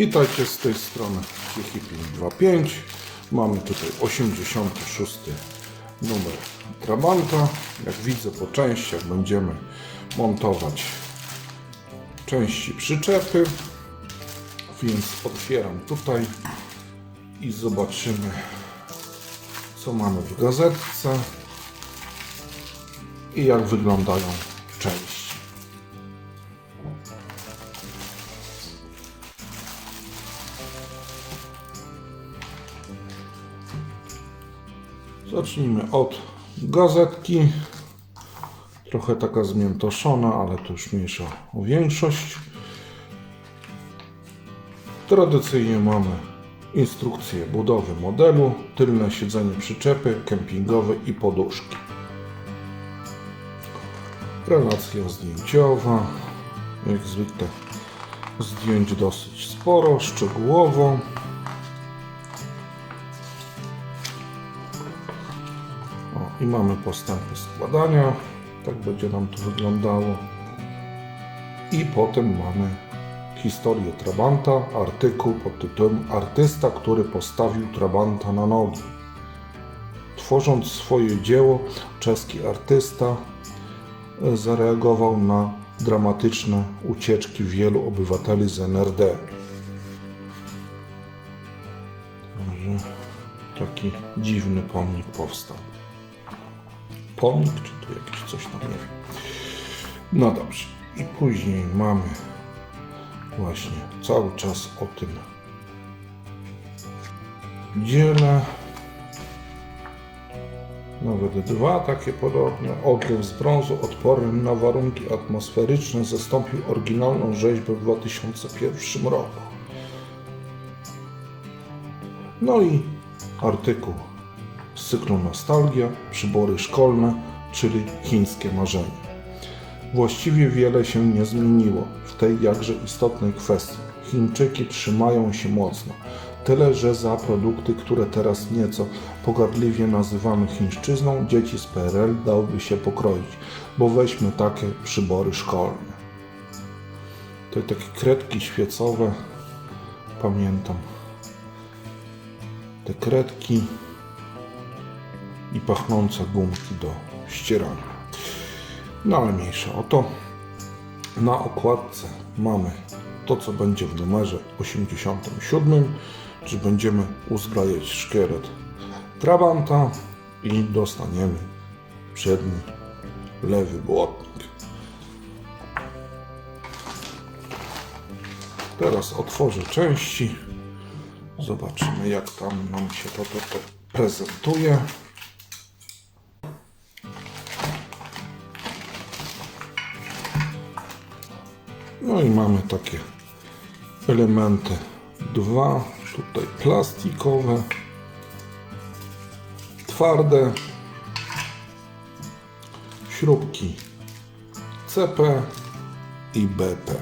Witajcie z tej strony Hippie25. Mamy tutaj 86 numer Trabanta. Jak widzę po częściach będziemy montować części przyczepy. Więc otwieram tutaj i zobaczymy co mamy w gazetce i jak wyglądają części. Zacznijmy od gazetki. Trochę taka zmiętoszona, ale to już mniejsza o większość. Tradycyjnie mamy instrukcję budowy modelu, tylne siedzenie przyczepy, kempingowe i poduszki. Relacja zdjęciowa. Jak zwykle zdjęć dosyć sporo, szczegółowo. I mamy postępy składania. Tak będzie nam to wyglądało. I potem mamy historię Trabanta, artykuł pod tytułem Artysta, który postawił Trabanta na nogi. Tworząc swoje dzieło, czeski artysta e, zareagował na dramatyczne ucieczki wielu obywateli z NRD. Taki dziwny pomnik powstał. Pomnik, czy tu jakiś coś tam, nie wiem. No dobrze. I później mamy właśnie cały czas o tym dziele. Nawet dwa takie podobne. Odlew z brązu odporny na warunki atmosferyczne zastąpił oryginalną rzeźbę w 2001 roku. No i artykuł cyklu Nostalgia, przybory szkolne, czyli chińskie marzenie. Właściwie wiele się nie zmieniło w tej jakże istotnej kwestii. Chińczyki trzymają się mocno. Tyle, że za produkty, które teraz nieco pogardliwie nazywamy chińszczyzną, dzieci z PRL dałoby się pokroić, bo weźmy takie przybory szkolne. To takie kredki świecowe, pamiętam. Te kredki i pachnące gumki do ścierania. No ale mniejsza o to. Na okładce mamy to, co będzie w numerze 87, czy będziemy uzbrajać szkielet Trabanta i dostaniemy przedni lewy błotnik. Teraz otworzę części. Zobaczymy, jak tam nam się to, to, to prezentuje. No i mamy takie elementy dwa, tutaj plastikowe, twarde, śrubki CP i BP.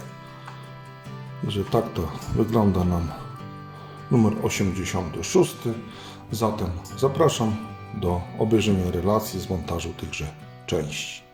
Że tak to wygląda nam numer 86. Zatem zapraszam do obejrzenia relacji z montażu tychże części.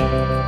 Bye.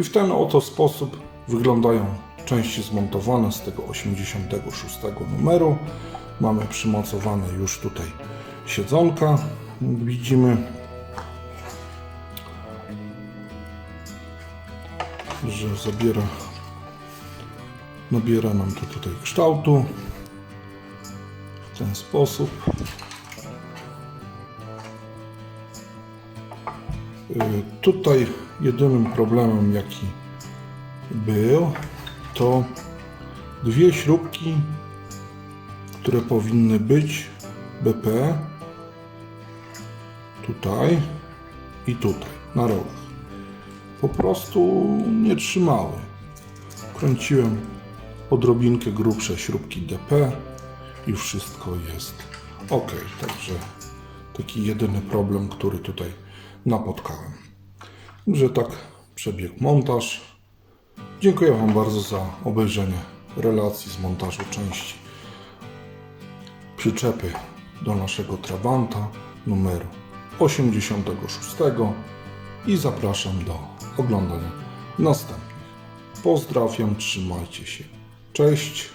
I w ten oto sposób wyglądają części zmontowane z tego 86 numeru. Mamy przymocowane już tutaj siedzonka, widzimy. Że zabiera, nabiera nam to tutaj kształtu w ten sposób. Tutaj jedynym problemem, jaki był, to dwie śrubki, które powinny być BP tutaj i tutaj, na rogach. Po prostu nie trzymały. Kręciłem odrobinkę grubsze śrubki DP i wszystko jest ok. Także taki jedyny problem, który tutaj napotkałem. Że tak przebiegł montaż. Dziękuję Wam bardzo za obejrzenie relacji z montażu części przyczepy do naszego Trabanta numeru 86 i zapraszam do oglądania następnych. Pozdrawiam, trzymajcie się. Cześć.